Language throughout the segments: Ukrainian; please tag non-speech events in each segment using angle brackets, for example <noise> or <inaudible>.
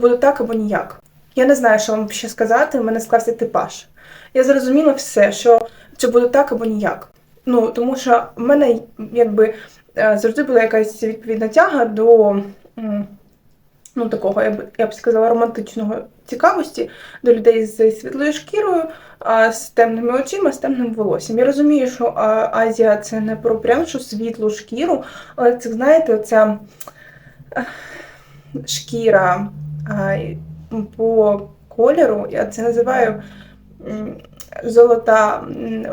Буде так або ніяк. Я не знаю, що вам ще сказати, у мене склався типаж. Я зрозуміла все, що чи буде так або ніяк. Ну, тому що в мене якби е, завжди була якась відповідна тяга до ну, такого, я б, я б сказала, романтичного цікавості до людей з світлою шкірою, з темними очима, з темним волоссям. Я розумію, що Азія це не про прям що світлу шкіру, але це, знаєте, оця е, шкіра по кольору, я це називаю золота,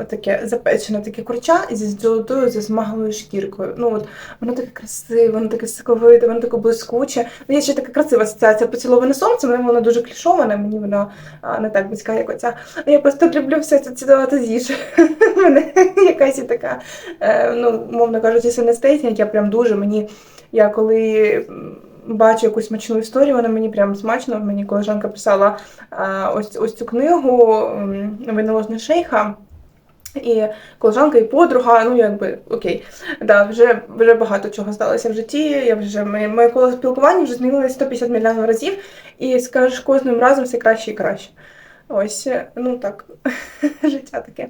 отаке запечене таке курча зі золотою засмаглою шкіркою. Ну от воно таке красиве, воно таке соковите, воно таке блискуче. Ну, є ще така красива асоціація поціловане сонце, але воно дуже клішоване, мені воно не так близька, як оця. Я просто люблю все це цілувати з їжі. <laughs> Мене якась така, е, ну, мовно кажучи, синестезія, я прям дуже мені. Я коли бачу якусь смачну історію, вона мені прям смачно. Мені колежанка писала ось, ось цю книгу м, Виноложний шейха. І колежанка, і подруга, ну якби окей. Да, вже, вже багато чого сталося в житті. Я вже моє, моє коло спілкування вже змінилося 150 мільйонів разів, і скажеш, кожним разом все краще і краще. Ось, ну так, <laughs> життя таке.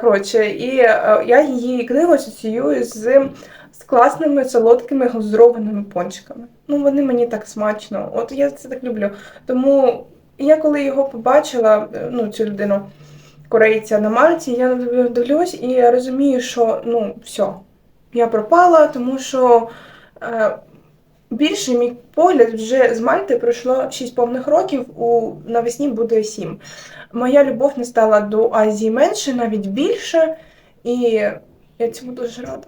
Коротше, і я її книгу асоціюю з, з класними солодкими глазурованими пончиками. Ну, вони мені так смачно. От я це так люблю. Тому я коли його побачила, е, ну, цю людину корейця на Мальті, я дивлюсь і я розумію, що ну, все, я пропала, тому що. Е, Більше мій погляд вже з Мальти пройшло 6 повних років, у навесні буде 7. Моя любов не стала до Азії менше, навіть більше, і я цьому дуже рада.